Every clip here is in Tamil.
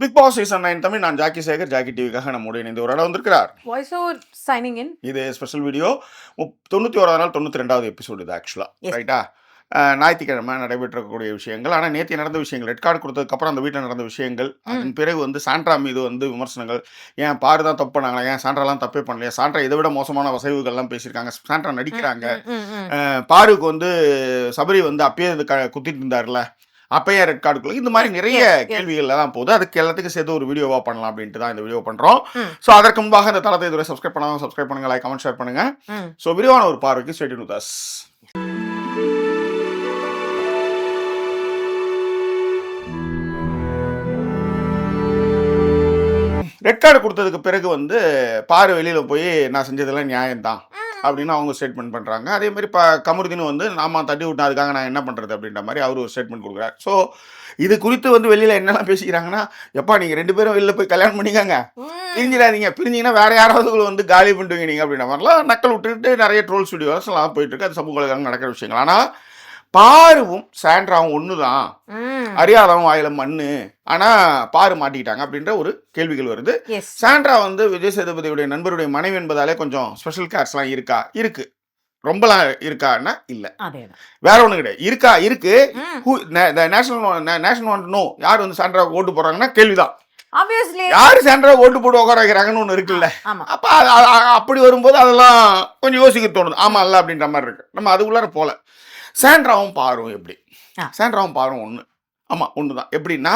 Bigg Boss season nine Tamil நான் ஜாக்கி சேகர் ஜாக்கி டிவிக்காக நம்முடைய இணைந்து ஒரு இடம் வந்திருக்கிறார். வாய்ஸ் ஓவர் சைனிங் இன் இது ஸ்பெஷல் வீடியோ தொண்ணூற்றி ஓராவது நாள் தொண்ணூற்றி ரெண்டாவது எபிசோடு இது ஆக்சுவலாக. ரைட்டா ஞாயிற்றுக்கிழமை நடைபெற்றக்கூடிய விஷயங்கள். ஆனால் நேற்று நடந்த விஷயங்கள் ரெட் கார்டு கொடுத்ததுக்கப்புறம் அந்த வீட்டில் நடந்த விஷயங்கள் அதன் பிறகு வந்து சாண்ட்ரா மீது வந்து விமர்சனங்கள். ஏன் பாரு தான் தப்பு பண்ணாங்களா? ஏன் சாண்ட்ராலாம் தப்பே பண்ணலையா? சாண்ட்ரா இதை விட மோசமான வசைவுகள்லாம் பேசியிருக்காங்க. சாண்ட்ரா நடிக்கிறாங்க. பாருக்கு வந்து சபரி வந்து அப்பயே குத்திட்டு இருந்தார்ல அப்பயே ரெட் கார்டுக்குள்ள இந்த மாதிரி நிறைய. கேள்விகள்ல தான் போகுது. அதுக்கு எல்லாத்துக்கும் சேர்த்து ஒரு வீடியோவா பண்ணலாம் அப்படின்ட்டு தான் இந்த வீடியோ பண்றோம். ஸோ அதற்கு முன்பாக இந்த தளத்தை இதுவரை சப்ஸ்கிரைப் பண்ணாமல் சப்ஸ்கிரைப் பண்ணுங்க லைக் கமெண்ட் ஷேர் பண்ணுங்க. ஸோ விரிவான ஒரு பார்வைக்கு stayed with us red card கொடுத்ததுக்கு பிறகு வந்து பாரு வெளியில போய் நான் செஞ்சதெல்லாம் நியாயம்தான். அப்படின்னு அவங்க ஸ்டேட்மெண்ட் பண்றாங்க. அதே மாதிரி இப்போ கமருதீன் வந்து நாம தட்டி விட்டேன் அதுக்காக நான் என்ன பண்றது? அப்படின்ற மாதிரி அவர் ஒரு ஸ்டேட்மெண்ட் கொடுக்குறாரு. ஸோ இது குறித்து வந்து வெளியில என்னெல்லாம் பேசிக்கிறாங்கன்னா எப்பா நீங்க ரெண்டு பேரும் வெளில போய் கல்யாணம் பண்ணிக்கங்க. பிரிஞ்சிடாதீங்க. பிரிஞ்சிங்கன்னா வேற யாராவது வந்து காலி பண்ணிட்டுவீங்க நீங்க. அப்படின்ற மாதிரிலாம் நக்கல் விட்டுட்டு நிறைய ட்ரோல்ஸ் வீடியோஸ் எல்லாம் போயிட்டு இருக்கு. அது சமூக நடக்கிற விஷயங்கள். ஆனா பாருவும் சாண்ட்ராவும் ஒன்று தான் அறியாதவன் வாயில மண்ணு. ஆனா பாரு மாட்டிக்கிட்டாங்க அப்படின்ற ஒரு கேள்விகள் வருது. சாண்ட்ரா வந்து விஜய் சேதுபதியுடைய நண்பருடைய மனைவி என்பதாலே கொஞ்சம் ஸ்பெஷல் கேர்ஸ்லாம் இருக்கா? இருக்கு. ரொம்பலாம் இருக்கான்னா இல்ல. வேற ஒண்ணு கிடையாது. இருக்கா? இருக்கு. நேஷனல் நேஷனல் நோ யார் வந்து சாண்ட்ராவுக்கு ஓட்டு போடுறாங்கன்னா கேள்விதான். யார் சாண்ட்ரா ஓட்டு போட்டு உட்கார வைக்கிறாங்கன்னு ஒன்று இருக்குல்ல? அப்ப அது- அது- அது அப்படி வரும்போது அதெல்லாம் கொஞ்சம் யோசிக்க தோணுது. ஆமா இல்ல அப்படின்ற மாதிரி இருக்கு. நம்ம அதுக்குள்ளார போல. சாண்ட்ராவும் பாரும் எப்படி. சாண்ட்ராவும் பாரும் ஒண்ணு. ஆமா ஒண்ணுதான். எப்படின்னா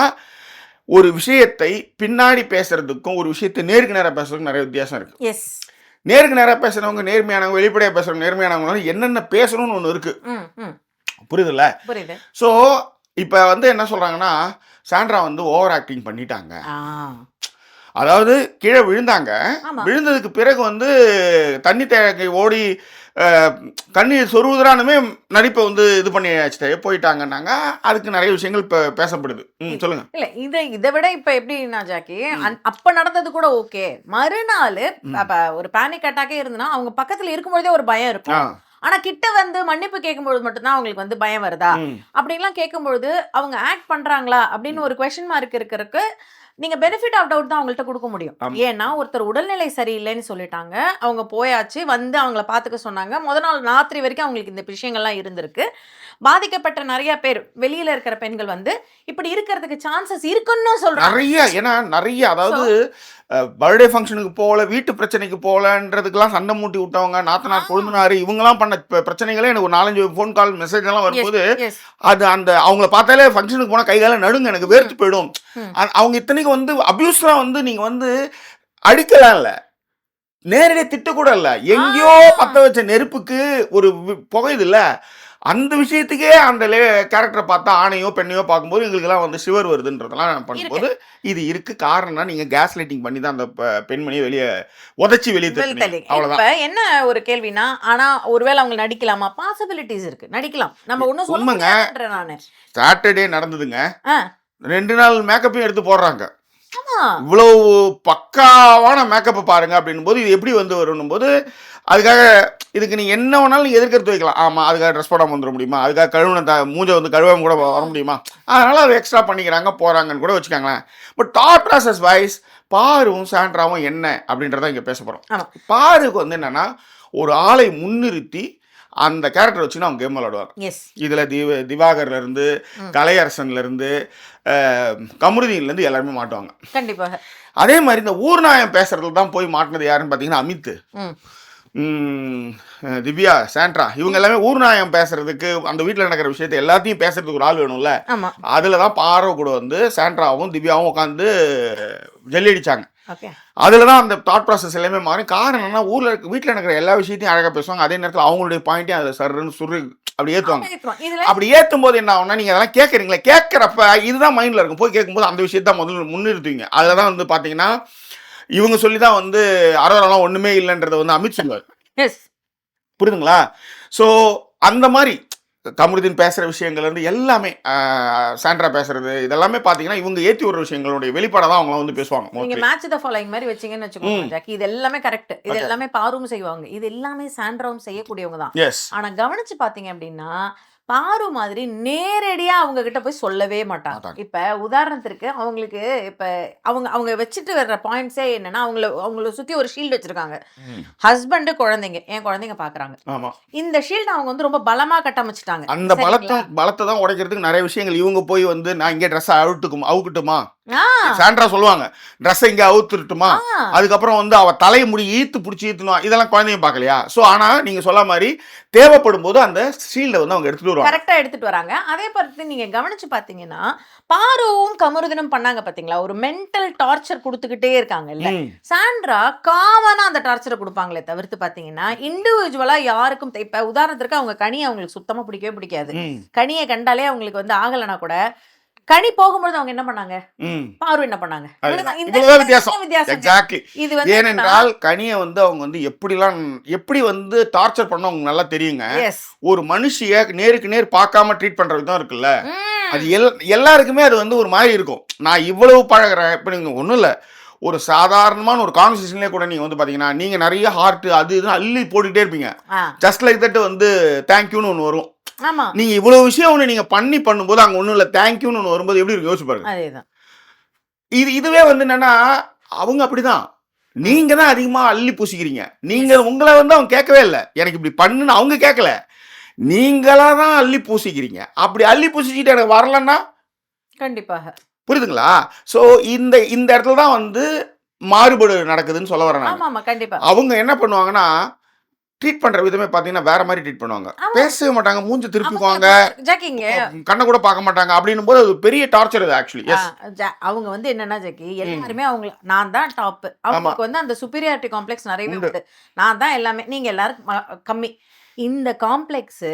ஒரு விஷயத்தை பின்னாடி பேசுறதுக்கும் ஒரு விஷயத்தை நேருக்கு நேரா பேசுறதுக்கும் நிறைய வித்தியாசம் இருக்கு. எஸ் நேருக்கு நேரா பேசுறவங்க நேர்மையானவங்க வெளிப்படையா பேசுறவங்க நேர்மையானவங்க என்னென்ன பேசணும்னு ஒன்று இருக்கு. புரியுதுல்ல? புரியுது. ஸோ இப்போ வந்து என்ன சொல்றாங்கன்னா சாண்ட்ரா வந்து ஓவர் ஆக்டிங் பண்ணிட்டாங்க. அதாவது கீழே விழுந்தாங்க. விழுந்ததுக்கு பிறகு வந்து தண்ணி தேக்கை ஓடி அஹ், கண்ணீர் சொருகுதுறானுமே நடிப்பை வந்து இது பண்ணி போயிட்டாங்கன்னாங்க. அதுக்கு நிறைய விஷயங்கள் இப்போ பேசப்படுது. ம் சொல்லுங்க. இல்ல இத இதை விட இப்ப எப்படின்னா ஜாக்கி அப்ப நடந்தது கூட ஓகே. மறுநாள் ஒரு பேனிக் அட்டாக்கே இருந்துன்னா அவங்க பக்கத்துல இருக்கும்பொழுதே ஒரு பயம் இருக்கும். ஆனா கிட்ட வந்து மன்னிப்பு கேட்கும்பொழுது மட்டும்தான் அவங்களுக்கு வந்து பயம் வருதா? அப்படின்லாம் கேட்கும்பொழுது அவங்க ஆக்ட் பண்றாங்களா? அப்படின்னு ஒரு கொஸ்டின் மார்க் இருக்கிறதுக்கு நீங்க பெனிஃபிட் ஆஃப் டவுட் தான் அவங்கள்ட்ட கொடுக்க முடியும். ஏன்னா ஒருத்தர் உடல்நிலை சரியில்லைன்னு சொல்லிட்டாங்க. அவங்க போயாச்சு வந்து அவங்கள பார்த்துக்க சொன்னாங்க. முத நாள் ராத்திரி வரைக்கும் அவங்களுக்கு இந்த விஷயங்கள்லாம் இருந்திருக்கு. பாதிக்கப்பட்ட நிறைய பேர் வெளியில இருக்கிற பெண்கள் வந்து இப்படி இருக்கிறதுக்கு சான்சஸ் இருக்குன்னு சொல்றாங்க. நிறைய ஏன்னா நிறைய அதாவது பர்த்டே ஃபங்க்ஷனுக்கு போகல வீட்டு பிரச்சனைக்கு போகலன்றதுக்கெல்லாம் சண்டை மூட்டி விட்டவங்க நாத்தனார் கொழுந்தனார் இவங்கெல்லாம் பண்ண பிரச்சனைகளே எனக்கு ஒரு நாலஞ்சு ஃபோன் கால் மெசேஜ் எல்லாம் வரும்போது. அது அந்த அவங்கள பார்த்தாலே ஃபங்க்ஷனுக்கு போனால் கைகால நடுங்க எனக்கு வேர்த்து போயிடும். அவங்க இத்தனைக்கும் வந்து அபியூஸ்லாம் வந்து நீங்க வந்து அடிக்கலாம் இல்ல. நேரடியாக திட்ட கூட இல்ல. எங்கேயோ. பத்த வச்ச நெருப்புக்கு ஒரு புகையுது இல்ல. அந்த விஷயத்துக்கே அந்த கேரக்டரை பார்த்தா ஆணையோ பெண்ணையோ பார்க்கும்போது எங்களுக்கெல்லாம் வந்து சிவர் வருதுன்றதெல்லாம் பண்ணும்போது இது இருக்கு. காரணம்னா நீங்க கேஸ் லைட்டிங் பண்ணி தான் அந்த பெண்மணியை வெளியே உதச்சி வெளியே இப்ப என்ன ஒரு கேள்வினா ஆனா ஒருவேளை அவங்க நடிக்கலாமா? பாசிபிலிட்டிஸ் இருக்கு. நடிக்கலாம். நம்ம ஒண்ணும் சொல்ல உண்மைங்க. முடியாதுன்ற நானு. சாட்டர்டே நடந்ததுங்க. ரெண்டு நாள் மேக்கப்பையும் எடுத்து போடுறாங்க. இவ்வளவு பக்காவான மேக்கப்பை பாருங்க அப்படின்னும் போது இது எப்படி வந்து வரணும் போது அதுக்காக இதுக்கு நீ என்ன வேணாலும் நீ எதிர்க்கிறது வைக்கலாம். ஆமா அதுக்காக ட்ரெஸ் போடாம வந்துட முடியுமா? அதுக்காக கழுவுன த மூஞ்சை வந்து கழுவாம கூட வர முடியுமா? அதனால அதை எக்ஸ்ட்ரா பண்ணிக்கிறாங்க போறாங்கன்னு கூட வச்சுக்கோங்களேன். பட் தாட் ப்ராசஸ் வைஸ் பாரும் சாண்ட்ராவும் என்ன அப்படின்றத இங்க பேச போறோம். ஆமா. பாருக்கு வந்து என்னன்னா ஒரு ஆளை முன்னிறுத்தி அந்த கேரக்டர் வச்சுன்னு அவங்க கேம் விளையாடுவாங்க. எஸ் இதுல திவ திவாகர்ல இருந்து ம். கலையரசன்ல இருந்து அஹ், கமருதீன்ல இருந்து எல்லாருமே மாட்டுவாங்க. கண்டிப்பாக. அதே மாதிரி இந்த ஊர்நாயம் பேசுறதுல தான் போய் மாட்டினது யாருன்னு பார்த்தீங்கன்னா அமித் திவ்யா சாண்ட்ரா இவங்க எல்லாமே ஊர்நாயம் பேசுறதுக்கு அந்த வீட்டில் நடக்கிற விஷயத்தை எல்லாத்தையும் பேசுறதுக்கு ஒரு ஆள் வேணும்ல. அதில் தான் பாரோ கூட வந்து சாண்ட்ராவும் திவ்யாவும் உட்காந்து ஜல்லி அடிச்சாங்க. ஓகே அதில் தான் அந்த தாட் ப்ராசஸ் எல்லாமே மாறும். காரணம் என்ன ஊரில் இருக்க வீட்டில் நடக்கிற எல்லா விஷயத்தையும் அழகாக பேசுவாங்க. அதே நேரத்தில் அவங்களுடைய பாயிண்ட்டையும் அதில் சர்ன்னு சுரு அப்படி ஏற்றுவாங்க அப்படி ஏற்றும் போது என்ன ஆகும்னா நீங்கள் அதெல்லாம் கேட்குறீங்களே கேட்குறப்ப இதுதான் மைண்டில் இருக்கும். போய் கேட்கும்போது அந்த விஷயத்தை முதல்ல முன்னிறுத்துவீங்க. அதில் தான் வந்து பார்த்தீங்கன்னா இவங்க சொல்லி தான் வந்து அரோரெல்லாம் ஒன்றுமே இல்லைன்றதை வந்து அமித் சொல்லுவார். புரியுதுங்களா? ஸோ அந்த மாதிரி கமருதீன் பேசுகிற விஷயங்கள் இருந்து எல்லாமே சாண்ட்ரா பேசுறது இதெல்லாமே பார்த்தீங்கன்னா இவங்க ஏற்றி விடுற விஷயங்களுடைய வெளிப்பாடாக தான் அவங்க வந்து பேசுவாங்க நீங்க. மேட்ச் த ஃபாலோயிங் மாதிரி வச்சீங்கன்னு வச்சுக்கோங்க. ஜாக்கி இது எல்லாமே கரெக்ட் இது. எல்லாமே பாரும் செய்வாங்க இது எல்லாமே சாண்ட்ராவும் செய்யக்கூடியவங்க தான் எஸ் ஆனா கவனிச்சு பாத்தீங்க அப்படின்னா பாரு மாதிரி நேரடியா அவங்க கிட்ட போய் சொல்லவே மாட்டாங்க. இப்ப உதாரணத்திற்கு அவங்களுக்கு இப்ப அவங்க அவங்க வச்சுட்டு வர்ற பாயிண்ட்ஸே என்னன்னா அவங்கள அவங்கள சுத்தி ஒரு ஷீல்டு வச்சிருக்காங்க. ஹஸ்பண்ட் குழந்தைங்க என் குழந்தைங்க பாக்குறாங்க ஆமா இந்த ஷீல்டு அவங்க வந்து ரொம்ப பலமா கட்டமைச்சிட்டாங்க அந்த? பலத்தை பலத்தை தான் உடைக்கிறதுக்கு நிறைய விஷயங்கள் இவங்க போய் வந்து நான் இங்கே ட்ரெஸ் அவுட்டுக்கும் அவுக்கட்டுமா சாண்ட்ரா சொல்லுவாங்க ட்ரெஸ்ஸை இங்கே அவுத்துட்டுமா அதுக்கப்புறம் வந்து அவ தலையை முடி ஈத்து பிடிச்சி ஈத்தணும் இதெல்லாம் குழந்தைங்க பார்க்கலையா? ஸோ ஆனா நீங்க சொல்ல மாதிரி தேவைப்படும் போது அந்த ஷீல்டை வந்து அவங்க எடுத்துட்டு வருவாங்க. கரெக்டா எடுத்துட்டு வராங்க. அதே பார்த்து நீங்க கவனிச்சு பாத்தீங்கன்னா பாருவும் கமருதினும் பண்ணாங்க பாத்தீங்களா? ஒரு மென்டல் டார்ச்சர் கொடுத்துக்கிட்டே இருக்காங்கல்ல. ம். சாண்ட்ரா காமனா அந்த டார்ச்சரை கொடுப்பாங்களே தவிர்த்து பாத்தீங்கன்னா இண்டிவிஜுவலா யாருக்கும் இப்ப உதாரணத்திற்கு அவங்க கனி அவங்களுக்கு சுத்தமா பிடிக்கவே பிடிக்காது. கனியை கண்டாலே அவங்களுக்கு வந்து ஆகலைன்னா கூட கனி போகும்போது அவங்க என்ன பண்ணாங்க? ம். பாரு என்ன பண்ணாங்க? வித்தியாசம். எக்ஸாக்ட்லி இது வந்து ஏனென்றால் கனியை வந்து அவங்க வந்து எப்படிலாம் எப்படி வந்து டார்ச்சர் பண்ண அவங்க நல்லா தெரியுங்க. ஒரு மனுஷிய நேருக்கு நேர் பார்க்காம ட்ரீட் பண்ற விதம் இருக்குல்ல. அது எல் எல்லாருக்குமே அது வந்து ஒரு மாதிரி இருக்கும். நான் இவ்வளவு பழகுறேன் இப்போ நீங்கள் ஒன்றும் இல்லை. ஒரு சாதாரணமான ஒரு கான்வர்சேஷன்லேயே கூட நீங்கள் வந்து பார்த்தீங்கன்னா நீங்கள் நிறைய ஹார்ட் அது இதுன்னு அள்ளி போட்டுக்கிட்டே இருப்பீங்க. ஜஸ்ட் லைக் தட் வந்து தேங்க்யூன்னு ஒன்று வரும். ஆமா. நீங்கள் இவ்வளோ விஷயம் ஒன்று நீங்கள் பண்ணி பண்ணும்போது அங்கே ஒன்றும் இல்லை. தேங்க்யூன்னு ஒன்று வரும்போது எப்படி இருக்கு? யோசிச்சு பாருங்க. அதேதான். இது இதுவே வந்து என்னன்னா அவங்க அப்படிதான். நீங்க தான் அதிகமா அள்ளி பூசிக்கிறீங்க. நீங்க உங்களை வந்து அவங்க கேட்கவே இல்லை. எனக்கு இப்படி பண்ணுன்னு அவங்க கேட்கல. நீங்களா தான் அள்ளி பூசிக்கிறீங்க. அப்படி அள்ளி பூசிக்கிட்டு எனக்கு வரலன்னா? கண்டிப்பாக. புரியுதுங்களா? ஸோ இந்த இந்த இடத்துல தான் வந்து மாறுபாடு நடக்குதுன்னு சொல்ல வரேன் அவங்க என்ன பண்ணுவாங்கன்னா ட்ரீட் பண்ற விதமே பார்த்தீங்கன்னா வேற மாதிரி ட்ரீட் பண்ணுவாங்க. பேசவே மாட்டாங்க மூஞ்சி திருப்பிக்குவாங்க. ஜாக்கிங்க. கண்ணை கூட பார்க்க மாட்டாங்க அப்படின்னும் போது அது பெரிய டார்ச்சர் இது ஆக்சுவலி அவங்க வந்து என்னன்னா ஜக்கி எல்லாருமே அவங்க நான் தான் டாப் அவங்களுக்கு வந்து அந்த சுப்பீரியாரிட்டி காம்ப்ளெக்ஸ் நிறையவே உண்டு. நான் தான் எல்லாமே நீங்க எல்லாரும் கம்மி. இந்த காம்ப்ளெக்ஸ்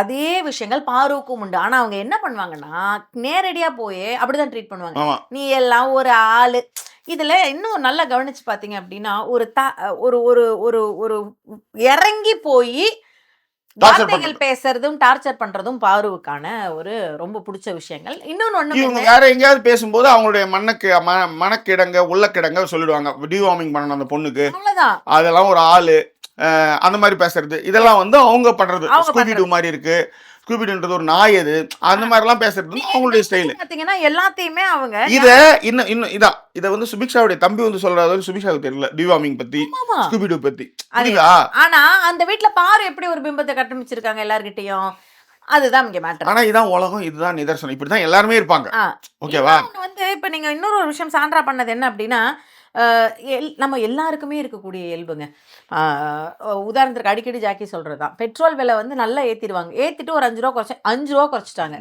அதே விஷயங்கள் பாருவுக்கும் உண்டு. ஆனா அவங்க என்ன பண்ணுவாங்கன்னா நேரடியா போய் அப்படிதான் ட்ரீட் பண்ணுவாங்க. நீ எல்லாம் ஒரு ஆளு. இதுல இன்னும் நல்லா கவனிச்சு பாத்தீங்க அப்படின்னா ஒரு த ஒரு ஒரு ஒரு ஒரு இறங்கி போய் வார்த்தைகள் பேசுறதும் டார்ச்சர் பண்றதும் பாருவுக்கான ஒரு ரொம்ப பிடிச்ச விஷயங்கள். இன்னொன்னு ஒண்ணு? வேற எங்கேயாவது பேசும்போது அவங்களுடைய மண்ணக்கு மனக்கிடங்க உள்ளக்கிடங்க சொல்லிடுவாங்க. டிவார்மிங் பண்ணணும் அந்த பொண்ணுக்கு. அதெல்லாம் ஒரு ஆளு அந்த மாதிரி பேசுறது. இதெல்லாம் வந்து அவங்க பண்றது. மாதிரி இருக்கு. ஸ்கூபிடுன்றது ஒரு நாய் அது. அந்த மாதிரிலாம் பேசுறது அவங்களுடைய ஸ்டைலு பாத்தீங்கன்னா எல்லாத்தையுமே அவங்க இத இன்னும் இன்னும் இதான் இதை வந்து சுபிக்ஷாவுடைய தம்பி வந்து சொல்றாரு. சுபிக்ஷாவுக்கு தெரியல டிவார்மிங் பத்தி ஆமா. ஸ்கூபி டூ பத்தி ஆனா அந்த வீட்ல பாரு எப்படி ஒரு பிம்பத்தை கட்டமைச்சிருக்காங்க எல்லார்கிட்டயும். அதுதான் இங்க மேட்டர் ஆனா இதான் உலகம் இதுதான் நிதர்சனம். இப்படிதான் எல்லாருமே இருப்பாங்க. ஓகேவா? வந்து இப்ப நீங்க இன்னொரு ஒரு விஷயம் சான்றா பண்ணது என்ன அப்படின்னா நம்ம எல்லாருக்குமே இருக்கக்கூடிய இயல்புங்க. உதாரணத்துக்கு அடிக்கடி ஜாக்கி சொல்றதுதான். பெட்ரோல் விலை வந்து நல்லா ஏத்திடுவாங்க. ஏத்திட்டு ஒரு அஞ்சு ரூபா குறைச்சு அஞ்சு ரூபா குறைச்சிட்டாங்க.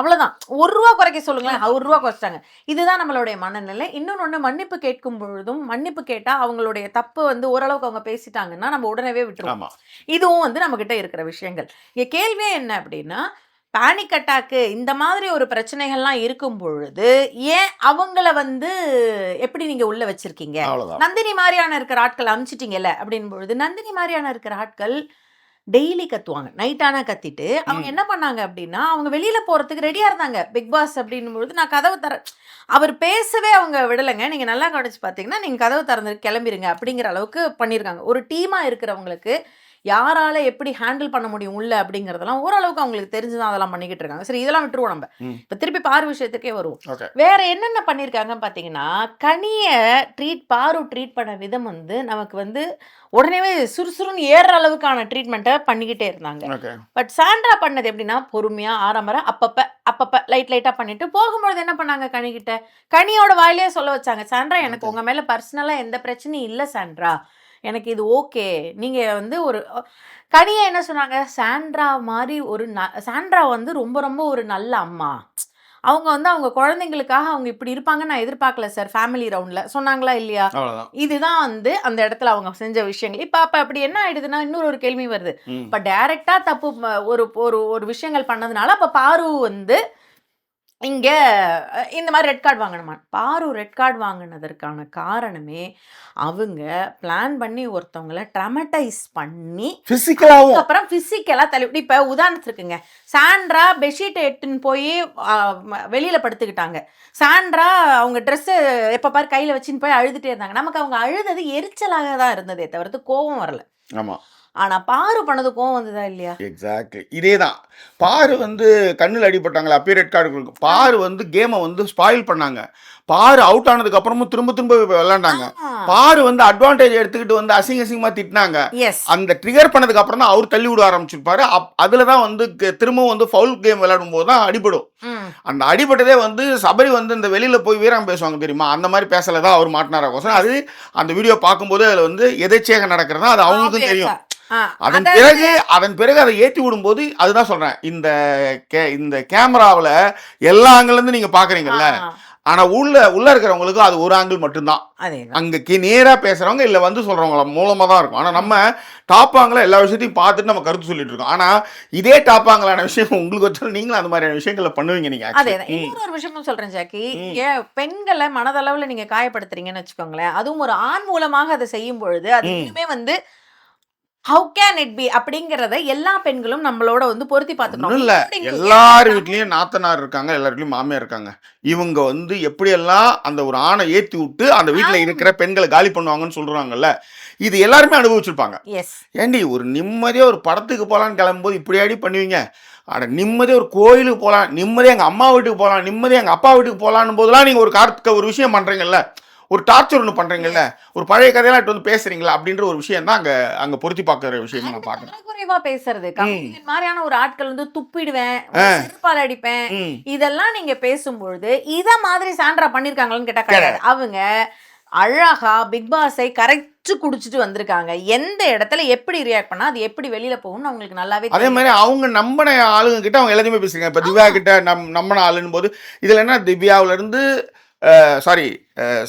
அவ்வளவுதான். ஒரு ரூபா குறைக்க சொல்லுங்களேன். ஒரு ரூபா குறைச்சிட்டாங்க. இதுதான் நம்மளுடைய மனநிலை. இன்னொன்று ஒன்று மன்னிப்பு கேட்கும் பொழுதும் மன்னிப்பு கேட்டா அவங்களுடைய தப்பு வந்து ஓரளவுக்கு அவங்க பேசிட்டாங்கன்னா நம்ம உடனே விட்டுருவோம். இதுவும் வந்து நம்ம கிட்ட இருக்கிற விஷயங்கள். இங்க கேள்வியே என்ன அப்படின்னா பேனிக் அட்டாக்கு இந்த மாதிரி ஒரு பிரச்சனைகள்லாம் இருக்கும் பொழுது ஏன் அவங்கள வந்து எப்படி நீங்க உள்ள வச்சிருக்கீங்க? நந்தினி மாதிரியான இருக்கிற ஆட்கள் அனுப்பிச்சிட்டீங்கல்ல அப்படின் பொழுது நந்தினி மாதிரியான இருக்கிற ஆட்கள் டெய்லி கத்துவாங்க. நைட்டானா கத்திட்டு அவங்க. என்ன பண்ணாங்க அப்படின்னா அவங்க வெளியில போறதுக்கு ரெடியா இருந்தாங்க. பிக் பாஸ் அப்படின்னும் பொழுது நான் கதவு தர அவர் பேசவே அவங்க விடலைங்க. நீங்க நல்லா கவனிச்சு பார்த்தீங்கன்னா நீங்க கதவு திறந்து கிளம்பிருங்க அப்படிங்கிற அளவுக்கு பண்ணியிருக்காங்க ஒரு டீமா இருக்கிறவங்களுக்கு யாரால எப்படி ஹேண்டில் பண்ண முடியும் உள்ள அப்படிங்கறதெல்லாம் ஓரளவுக்கு அவங்களுக்கு தெரிஞ்சுதான் அதெல்லாம் பண்ணிக்கிட்டு இருக்காங்க. சரி இதெல்லாம் விட்டுருவோம் நம்ம. இப்ப திருப்பி பாரு விஷயத்துக்கே வருவோம். வேற என்னென்ன பண்ணியிருக்காங்கன்னு பார்த்தீங்கன்னா கனிய ட்ரீட் பாரு ட்ரீட் பண்ண விதம் வந்து நமக்கு வந்து உடனே சுறுசுறுன்னு ஏறுற அளவுக்கான ட்ரீட்மெண்ட்டை பண்ணிக்கிட்டே இருந்தாங்க. பட் சாண்ட்ரா பண்ணது எப்படின்னா பொறுமையா ஆரம்பர அப்பப்ப அப்பப்ப லைட் லைட்டா பண்ணிட்டு போகும்பொழுது என்ன பண்ணாங்க கனிகிட்ட? கனியோட வாயிலே சொல்ல வச்சாங்க சாண்ட்ரா எனக்கு உங்க மேல பர்சனலா எந்த பிரச்சனையும் இல்லை சாண்ட்ரா. எனக்கு இது ஓகே. நீங்க வந்து ஒரு கனியை என்ன சொன்னாங்க? சாண்ட்ரா மாதிரி ஒரு ந சாண்ட்ரா வந்து ரொம்ப ரொம்ப ஒரு நல்ல அம்மா. அவங்க வந்து அவங்க குழந்தைங்களுக்காக அவங்க இப்படி இருப்பாங்கன்னு நான் எதிர்பார்க்கல சார் ஃபேமிலி ரவுண்ட்ல சொன்னாங்களா இல்லையா? இதுதான் வந்து அந்த இடத்துல அவங்க செஞ்ச விஷயங்கள். இப்ப அப்ப அப்படி என்ன ஆயிடுதுன்னா இன்னொரு ஒரு கேள்வி வருது. இப்ப டைரக்டா தப்பு ஒரு ஒரு ஒரு விஷயங்கள் பண்ணதுனால அப்ப பாரு வந்து இங்க இந்த மாதிரி ரெட் கார்டு வாங்கணுமா? பாரு ரெட் கார்டு வாங்கினதற்கான காரணமே அவங்க பிளான் பண்ணி ஒருத்தவங்கள ட்ரமடைஸ் பண்ணி பிசிக்கலாவும் அப்புறம் பிசிக்கலா தள்ளி இப்ப உதாரணத்துக்குங்க சாண்ட்ரா பெட்ஷீட் எடுத்துன்னு போய் வெளியில படுத்துக்கிட்டாங்க. சாண்ட்ரா அவங்க ட்ரெஸ் எப்ப பாரு கையில வச்சுன்னு போய் அழுதுட்டே இருந்தாங்க. நமக்கு அவங்க அழுதது எரிச்சலாக தான் இருந்ததே தவிர்த்து கோபம் வரல. ஆமா. ஆனா பாரு பண்ணது கோவம் வந்ததா இல்லையா? எக்ஸாக்ட்லி இதே தான் பாரு வந்து கண்ணில் அடிபட்டாங்களா அப்பயே ரெட் கார்டு கொடுக்கும் பாரு வந்து கேமை வந்து ஸ்பாயில் பண்ணாங்க. பாரு அவுட் ஆனதுக்கு அப்புறமும் திரும்ப திரும்ப விளையாண்டாங்க. பாரு வந்து அட்வான்டேஜ் எடுத்துக்கிட்டு வந்து அசிங்க அசிங்கமா திட்டினாங்க. அந்த ட்ரிகர் பண்ணதுக்கு அப்புறம் தான் அவர் தள்ளி விட ஆரம்பிச்சிருப்பாரு. அதில் தான் வந்து திரும்பவும் வந்து ஃபவுல் கேம் விளையாடும் போது தான் அடிபடும் அந்த அடிபட்டதே வந்து சபரி வந்து இந்த வெளியில போய் வீரம் பேசுவாங்க தெரியுமா? அந்த மாதிரி பேசல தான் அவர் மாட்டினாராக்கோசரம் அது அந்த வீடியோ பார்க்கும்போது அதில் வந்து எதேச்சையாக நடக்கிறதா அது அவங்களுக்கும் தெரியும். அதன் பிறகு அதன் பிறகு அதை ஏற்றி விடும்போது அதுதான் சொல்றேன். இந்த கே இந்த கேமராவில் எல்லா ஆங்கிள் இருந்து நீங்க பாக்குறீங்கல்ல? ஆனா உள்ள உள்ள இருக்கிறவங்களுக்கு அது ஒரு ஆங்கிள் மட்டும்தான். அங்க கி நேரா பேசுறவங்க இல்ல வந்து சொல்றவங்கள மூலமா தான் இருக்கும். ஆனா நம்ம டாப் ஆங்கில எல்லா விஷயத்தையும் பார்த்துட்டு நம்ம கருத்து சொல்லிட்டு இருக்கோம். ஆனா இதே டாப் ஆங்கிலான விஷயம் உங்களுக்கு வச்சாலும் நீங்களும் அந்த மாதிரியான விஷயங்களை பண்ணுவீங்க நீங்க அதே. இன்னொரு ஒரு விஷயமும் சொல்றேன் ஜாக்கி. பெண்களை மனதளவுல நீங்க காயப்படுத்துறீங்கன்னு வச்சுக்கோங்களேன் அதுவும் ஒரு ஆண் மூலமாக அதை செய்யும் பொழுது அது. இன்னுமே வந்து ஹவு கேன் இட் பி அப்படிங்கறத எல்லா பெண்களும் நம்மளோட வந்து பொருத்தி ஒன்றும் இல்லை. பார்த்துக்கணும் எல்லார் வீட்லேயும் நாத்தனார் இருக்காங்க எல்லார் வீட்லயும் மாமியார் இருக்காங்க. இவங்க வந்து எப்படியெல்லாம் அந்த ஒரு ஆணை ஏற்றி விட்டு அந்த வீட்டில் இருக்கிற பெண்களை காலி பண்ணுவாங்கன்னு சொல்றாங்கல்ல இது எல்லாருமே அனுபவிச்சிருப்பாங்க. ஏண்டி ஒரு நிம்மதியாக ஒரு படத்துக்கு போகலான்னு கிளம்பும்போது இப்படி அடி பண்ணுவீங்க? அட நிம்மதியாக ஒரு கோயிலுக்கு போகலாம் நிம்மதியாக எங்கள் அம்மா வீட்டுக்கு போகலாம் நிம்மதியாக எங்கள் அப்பா வீட்டுக்கு போகலான்னு போதெல்லாம் நீங்கள் ஒரு கார்த்துக்க ஒரு விஷயம் பண்ணுறீங்கல்ல ஒரு டார்ச்சர் ஒன்று பண்ணுறீங்கல்ல ஒரு பழைய கதையெல்லாம் எடுத்து வந்து பேசுறீங்களா? அப்படின்ற ஒரு விஷயம் தான் அங்கே அங்கே பொருத்தி பார்க்குற விஷயமா நான் பார்க்குறேன். குறைவா பேசுறது. மாதிரியான ஒரு ஆட்கள் வந்து துப்பிடுவேன் செருப்பால் அடிப்பேன். இதெல்லாம் நீங்க பேசும்பொழுது இத மாதிரி சாண்ட்ரா பண்ணிருக்காங்களான்னு கேட்டா கிடையாது. அவங்க அழகா பிக் பாஸை கரைச்சு குடிச்சிட்டு வந்திருக்காங்க. எந்த இடத்துல எப்படி ரியாக்ட் பண்ணா அது எப்படி வெளியில போகும்னு அவங்களுக்கு நல்லாவே அதே. மாதிரி அவங்க நம்பின ஆளுங்க கிட்ட அவங்க எல்லாத்தையுமே பேசுறாங்க இப்போ திவ்யா கிட்ட நம் நம்பின ஆளுன்னு போது இதில் என்ன திவ்யாவுல இருந்து சாரி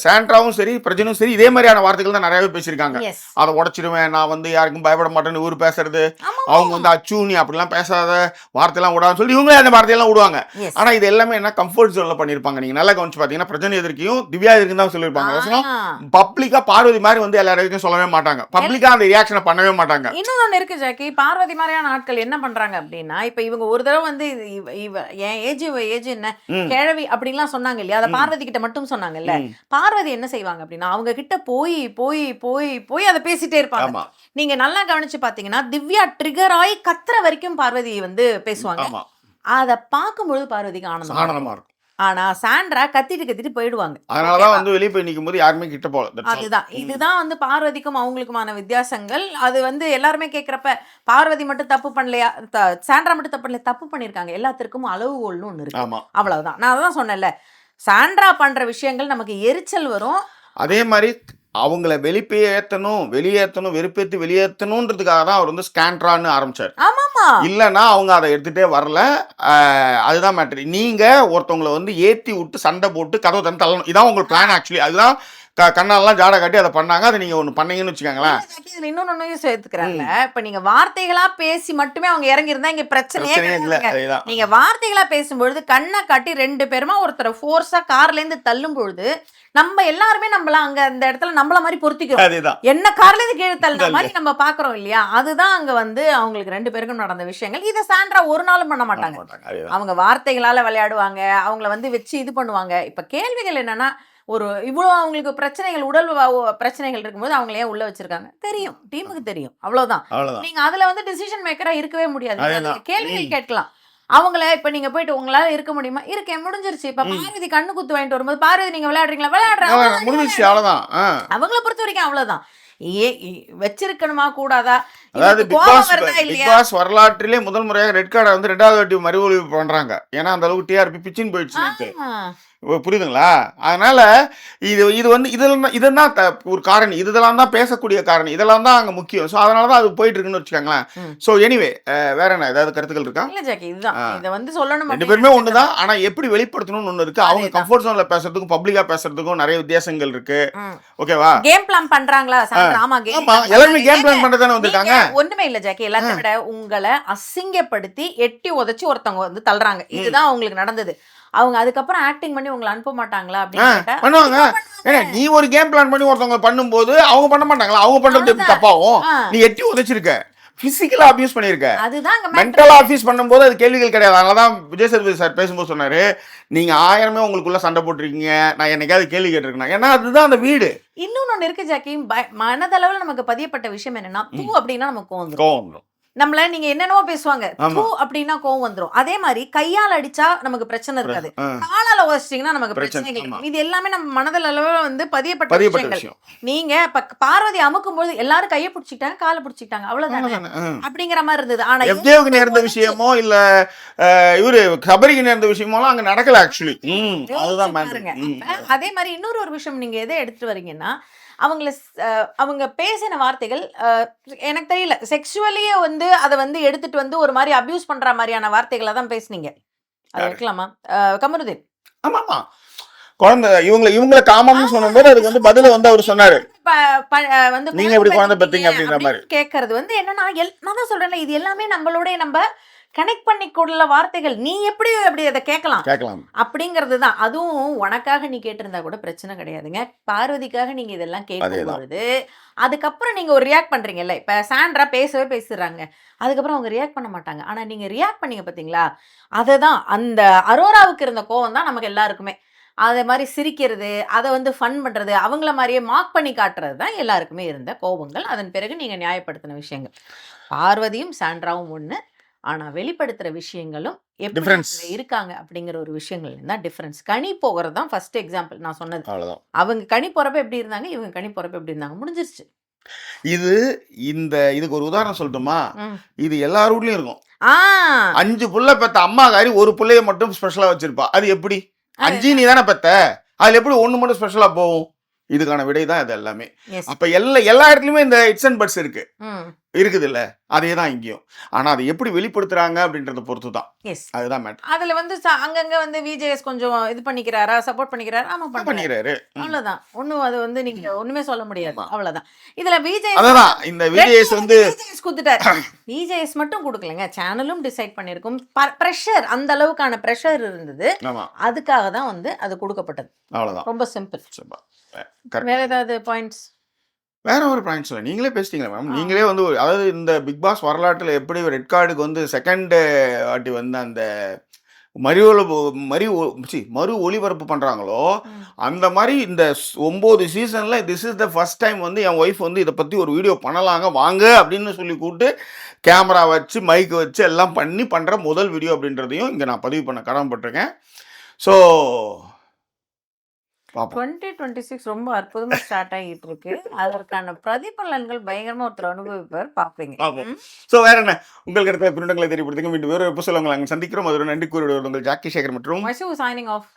சாண்ட்ராவும் சரி பிரஜனும் சரி இதே மாதிரியான வார்த்தைகள் தான் நிறையவே பேசியிருக்காங்க. அதை உடச்சிடுவேன் நான் வந்து யாருக்கும் பயப்பட மாட்டேன்னு இவர் பேசுறது. அவங்க வந்து அச்சு நீ அப்படிலாம் பேசாத வார்த்தையெல்லாம் விடாதுன்னு சொல்லி இவங்களே அந்த வார்த்தையெல்லாம் விடுவாங்க. ஆனா இது எல்லாமே என்ன கம்ஃபர்ட் ஜோன்ல பண்ணிருப்பாங்க நீங்க நல்லா கவனிச்சு பாத்தீங்கன்னா பிரச்சனை எதிர்க்கையும் திவ்யா எதிர்க்கு தான் சொல்லியிருப்பாங்க. ஆ. பப்ளிக்கா பார்வதி மாதிரி வந்து எல்லா இடத்துக்கும் சொல்லவே மாட்டாங்க. பப்ளிக்கா அந்த ரியாக்ஷனை பண்ணவே மாட்டாங்க. இன்னொன்னு இருக்கு ஜாக்கி. பார்வதி மாதிரியான ஆட்கள் என்ன பண்றாங்க அப்படின்னா இப்ப இவங்க ஒரு தடவை வந்து என் ஏஜ் ஏஜ் என்ன. கிழவி அப்படின்லாம் சொன்னாங்க இல்லையா? அதை பார்வதி கிட்ட மட்டும் சொன்னாங்கல்ல? ம். பார்வதி என்ன செய்வாங்க அப்படின்னா அவங்க கிட்ட போய் போய் போய் போய் அதை பேசிட்டே இருப்பாங்க. நீங்க நல்லா கவனிச்சு பாத்தீங்கன்னா திவ்யா ட்ரிகர் ஆகி கத்துற வரைக்கும் பார்வதி வந்து பேசுவாங்க. அதை பார்க்கும்பொழுது பார்வதிக்கு ஆனந்தம் ஆனந்தமா இருக்கும். ஆனா சாண்ட்ரா கத்திட்டு கத்திட்டு போயிடுவாங்க. அதனாலதான் வந்து வெளியே போய் நிற்கும் போது யாருமே கிட்ட all. அதுதான். இதுதான் வந்து பார்வதிக்கும் அவங்களுக்குமான வித்தியாசங்கள். அது வந்து எல்லாருமே கேக்குறப்ப பார்வதி மட்டும் தப்பு பண்ணலையா? சாண்ட்ரா மட்டும் தப்பு பண்ணல தப்பு பண்ணிருக்காங்க எல்லாத்திற்கும் அளவுகோல்னு ஒண்ணு இருக்கு. அவ்வளவுதான். நான் அதான் சொன்னேன்ல சாண்ட்ரா பண்ற விஷயங்கள் நமக்கு எரிச்சல் வரும். அதே மாதிரி அவங்கள வெளிப்பேற்றணும் வெளியேற்றணும் வெறுப்பேற்றி வெளியேற்றணுன்றதுக்காக தான் அவர் வந்து ஸ்கேண்ட்ரான்னு ஆரம்பிச்சார். இல்லைன்னா அவங்க அதை எடுத்துகிட்டே வரல. அதுதான் மேட்ரு நீங்க ஒருத்தவங்கள வந்து ஏற்றி விட்டு சண்டை போட்டு கதவை தந்து தள்ளணும். இதான் உங்களுக்கு பிளான் ஆக்சுவலி அதுதான் க கண்ணாலெல்லாம் ஜாடை காட்டி அதை பண்ணாங்க. அதை நீங்க ஒன்று பண்ணீங்கன்னு வச்சுக்கோங்களேன். இதுல இன்னொன்னு சேர்த்துக்கிறாங்க. இப்ப நீங்க வார்த்தைகளா பேசி மட்டுமே அவங்க இறங்கி இருந்தா இங்க பிரச்சனையே இல்லை. கிடையாதுங்க. அதேதான். நீங்க வார்த்தைகளா பேசும்பொழுது கண்ணை காட்டி ரெண்டு பேருமா ஒருத்தரை ஃபோர்ஸா கார்ல இருந்து தள்ளும் பொழுது நம்ம எல்லாருமே நம்மள அங்க அந்த இடத்துல நம்மள மாதிரி பொருத்திக்கிறோம். என்ன கார்ல இருந்து கீழே தள்ளின தள்ளு. மாதிரி நம்ம பாக்குறோம் இல்லையா? அதுதான் அங்க வந்து அவங்களுக்கு ரெண்டு பேருக்கும் நடந்த விஷயங்கள். இதை சாண்ட்ரா ஒரு நாளும் பண்ண மாட்டாங்க. அவங்க வார்த்தைகளால விளையாடுவாங்க. அவங்கள வந்து வச்சு இது பண்ணுவாங்க. இப்ப கேள்விகள் என்னன்னா ஒரு இவ்வளோ அவங்களுக்கு பிரச்சனைகள் உடல் பிரச்சனைகள் இருக்கும்போது அவங்கள ஏன் உள்ள வச்சிருக்காங்க? தெரியும். டீமுக்கு தெரியும். அவ்வளவுதான். அவ்வளோதான் நீங்க அதுல வந்து டிசிஷன் மேக்கரா இருக்கவே முடியாது. கேள்விகள். கேட்கலாம். அவங்கள இப்ப நீங்க போயிட்டு உங்களால இருக்க முடியுமா? இருக்கேன். முடிஞ்சிருச்சு. இப்ப. பார்வதி கண்ணு குத்து வாங்கிட்டு வரும்போது பார்வதி நீங்க விளையாடுறீங்களா? விளையாடுறாங்க அவ்வளோதான் ஆ. அவங்கள பொறுத்த வரைக்கும் அவ்வளவுதான். ஏ வச்சிருக்கணுமா? கூடாதா? அதாவது பிக் பாஸ் வரலாற்றிலே முதல் முறையாக ரெட் கார்டை வந்து ரெண்டாவது வாட்டி மறுவொழிவு பண்றாங்க. ஏன்னா அந்த அளவுக்கு டிஆர்பி பிச்சின்னு போயிடுச்சு புரியுதுங்களா? அதனால இது இது வந்து இதெல்லாம் இதெல்லாம் ஒரு காரணி. இதெல்லாம் தான் பேசக்கூடிய காரணி. இதெல்லாம் தான் அங்கே முக்கியம். ஸோ அதனால தான் அது போயிட்டு இருக்குன்னு வச்சுக்கோங்களேன். ஸோ எனிவே வேற என்ன? ஏதாவது கருத்துக்கள் இருக்கா? இல்ல ஜாக்கி இதுதான். இத வந்து சொல்லணும் ரெண்டு பேருமே ஒன்று தான் ஆனால் எப்படி வெளிப்படுத்தணும்னு ஒன்று இருக்கு. அவங்க. கம்ஃபர்ட் ஜோனில் பேசுறதுக்கும் பப்ளிக்காக பேசுறதுக்கும் நிறைய வித்தியாசங்கள் இருக்கு. ஓகேவா? கேம் பிளான் பண்றாங்களா? சார் ஆமா எல்லாருமே கேம் பிளான் பண்ண தானே வந்திருக்காங்க? ஒண்ணுமே இல்ல ஜாக்கி. எல்லாத்தையும் விட உங்களை அசிங்கப்படுத்தி எட்டி உதைச்சு ஒருத்தவங்க வந்து தள்ளுறாங்க. இதுதான் உங்களுக்கு நடந்தது. அவங்க அதுக்கப்புறம் ஆக்டிங் பண்ணி உங்களை அனுப்ப மாட்டாங்களா அப்படின்னு பண்ணுவாங்க. ஏன்னா நீ ஒரு கேம் பிளான் பண்ணி ஒருத்தவங்க பண்ணும்போது அவங்க பண்ண மாட்டாங்களா? அவங்க பண்றது. தப்பாகும். நீ எட்டி உதைச்சிருக்க. பிசிக்கலா அபியூஸ் பண்ணியிருக்க அதுதான். மென்டல் ஆஃபீஸ் பண்ணும்போது அது கேள்விகள் கிடையாது. அதனால தான் விஜய் சேதுபதி சார் பேசும்போது சொன்னாரு நீங்க ஆயிரமே உங்களுக்குள்ள சண்டை போட்டிருக்கீங்க. நான் என்னைக்காவது கேள்வி கேட்டிருக்கேன்? ஏன்னா அதுதான் அந்த வீடு. இன்னொன்னு இருக்கு ஜாக்கி. ப- மனதளவுல நமக்கு பதியப்பட்ட விஷயம் என்னன்னா தூ அப்படின்னா நமக்கு கோவம். நம்மள நீங்க என்னென்னவோ பேசுவாங்க. தூ அப்படின்னா கோவம் வந்துரும். அதே மாதிரி கையால் அடிச்சா நமக்கு பிரச்சனை இருக்காது. காலால உதச்சிட்டீங்கன்னா நமக்கு பிரச்சனை. இது எல்லாமே நம்ம மனதள அளவுல வந்து பதியப்பட்ட விஷயங்கள். விஷயம். நீங்க பார்வதி அமுக்கும் பொழுது எல்லாரும் கையை பிடிச்சிக்கிட்டாங்க காலை பிடிச்சிக்கிட்டாங்க. அவ்வளவுதானே. அப்படிங்கிற மாதிரி இருந்தது. ஆனா எஃப்ஜேவுக்கு நேர்ந்த விஷயமோ இல்ல இவரு சபரிக்கு நேர்ந்த விஷயமோலாம் அங்க நடக்கல ஆக்சுவலி அதுதான் அதே மாதிரி இன்னொரு ஒரு விஷயம் நீங்க எதை எடுத்துட்டு வரீங்கன்னா அவங்கள அவங்க பேசின வார்த்தைகள் எனக்கு தெரியல. செக்ஷுவலியே வந்து அதை வந்து எடுத்துட்டு வந்து ஒரு மாதிரி அபியூஸ் பண்ற மாதிரியான வார்த்தைகளை தான் பேசுனீங்க. அதை அஹ், கமருதீன். ஆமா ஆமா குழந்தை இவங்கள இவங்கள காமம்னு சொன்னபோது அதுக்கு வந்து பதில வந்து அவர் சொன்னாரு. நீங்க எப்படி குழந்தை பெத்தீங்க அப்படின்ற மாதிரி. கேட்கறது வந்து என்னன்னா நான் தான் சொல்றேன்ல இது எல்லாமே நம்மளோட நம்ம கனெக்ட் பண்ணி கொள்ள வார்த்தைகள். நீ எப்படி அப்படி அதை கேட்கலாம்? கேட்கலாம். அப்படிங்கிறது தான். அதுவும் உனக்காக நீ கேட்டிருந்தா கூட பிரச்சனை கிடையாதுங்க. பார்வதிக்காக நீங்க இதெல்லாம் கேட்கும் அதேதான். பொழுது அதுக்கப்புறம் நீங்க ஒரு ரியாக்ட் பண்றீங்கல்ல. இப்ப சாண்ட்ரா பேசவே பேசுறாங்க. அதுக்கப்புறம் அவங்க ரியாக்ட் பண்ண மாட்டாங்க. ஆனா நீங்க ரியாக்ட் பண்ணீங்க பாத்தீங்களா அதுதான் அந்த அரோராவுக்கு இருந்த கோவம் தான் நமக்கு எல்லாருக்குமே. அதே மாதிரி சிரிக்கிறது அதை வந்து ஃபன் பண்றது அவங்கள மாதிரியே மார்க் பண்ணி காட்டுறது தான் எல்லாருக்குமே இருந்த கோபங்கள். அதன் பிறகு நீங்க நியாயப்படுத்தின விஷயங்கள். பார்வதியும் சாண்ட்ராவும் ஒண்ணு ஆனா வெளிப்படுத்துற விஷயங்களும். அவங்க இருக்காங்க அப்படிங்கிற ஒரு விஷயங்கள் தான் டிஃபரன்ஸ் கனி போகிறது தான் ஃபர்ஸ்ட் எக்ஸாம்பிள் நான் சொன்னது. அவ்வளவுதான். அவங்க கனி போறப்ப எப்படி இருந்தாங்க? இவங்க கனி போறப்ப எப்படி இருந்தாங்க? முடிஞ்சிருச்சு. இது இந்த இதுக்கு ஒரு உதாரணம் சொல்லட்டுமா. இது எல்லார் வீட்லயும் இருக்கும். ஆ. அஞ்சு புள்ள பெத்த அம்மா காரி ஒரு புள்ளைய மட்டும் ஸ்பெஷலா வச்சிருப்பா. அது எப்படி? அஞ்சு நீ தானே பெத்த? அதுல எப்படி ஒண்ணு மட்டும் ஸ்பெஷலா போகும்? இதுக்கான விடை தான் இது எல்லாமே. அப்ப எல்லா எல்லா இடத்துலயுமே இந்த இட்ஸ் அண்ட் பட்ஸ் இருக்கு. இருக்குது இல்ல அதே தான் இங்கேயும். ஆனா அதை எப்படி வெளிப்படுத்துறாங்க அப்படின்றத பொறுத்து தான். அதுதான் மேட்டர் அதுல வந்து அங்கங்க வந்து விஜேஎஸ் கொஞ்சம் இது பண்ணிக்கிறாரா சப்போர்ட் பண்ணிக்கிறாரா? ஆமா ம். அவ்வளவுதான். ஒண்ணும் அது வந்து நீங்க ஒண்ணுமே சொல்ல முடியாது. அவ்வளவுதான். இதுல விஜய் அதான் இந்த விஜேஎஸ் வந்து குடுத்துட்டாரு. விஜேஎஸ் மட்டும் கொடுக்கலங்க. சேனலும் டிசைட் பண்ணிருக்கும் ப்ரெஷர் அந்த அளவுக்கான ப்ரெஷர் இருந்தது. அதுக்காக தான் வந்து அது கொடுக்கப்பட்டது. அவ்வளவுதான். ரொம்ப சிம்பிள். வேற ஏதாவது பாயிண்ட்ஸ் வேற ஒரு பாயிண்ட்ஸ் இல்லை நீங்களே பேசிட்டீங்களா மேம் நீங்களே வந்து ஒரு- அதாவது இந்த பிக் பாஸ் வரலாற்றில் எப்படி ரெட் கார்டுக்கு வந்து செகண்ட் வாட்டி வந்து அந்த மறு மறு சி, மறு ஒளிபரப்பு பண்ணுறாங்களோ அந்த மாதிரி இந்த ஒம்பது சீசனில் this is the first time வந்து என் ஒய்ஃப் வந்து இதை பற்றி ஒரு வீடியோ பண்ணலாங்க வாங்க அப்படின்னு சொல்லி கூப்பிட்டு கேமரா வச்சு மைக் வச்சு எல்லாம் பண்ணி பண்ணுற முதல் வீடியோ அப்படின்றதையும் இங்கே நான் பதிவு பண்ண கடமைப்பட்டிருக்கேன். ஸோ டுவெண்ட்டி டுவெண்ட்டி சிக்ஸ் ரொம்ப அற்புதமா ஸ்டார்ட் ஆகிட்டு இருக்கு அதற்கான பிரதிபலன்கள் பயங்கரமா ஒருத்தர் அனுபவிப்பார். பார்ப்போம். ஸோ வேற என்ன? உங்களுக்கு அடுத்த பின்னங்களை தெரியப்படுத்துங்க. மீண்டும் வேறு எப்போ சொல்லுவாங்க நாங்கள் சந்திக்கிறோம். அது நன்றி கூறிவிடுவோம் உங்கள் ஜாக்கி சேகர் மற்றும் சைனிங் ஆஃப்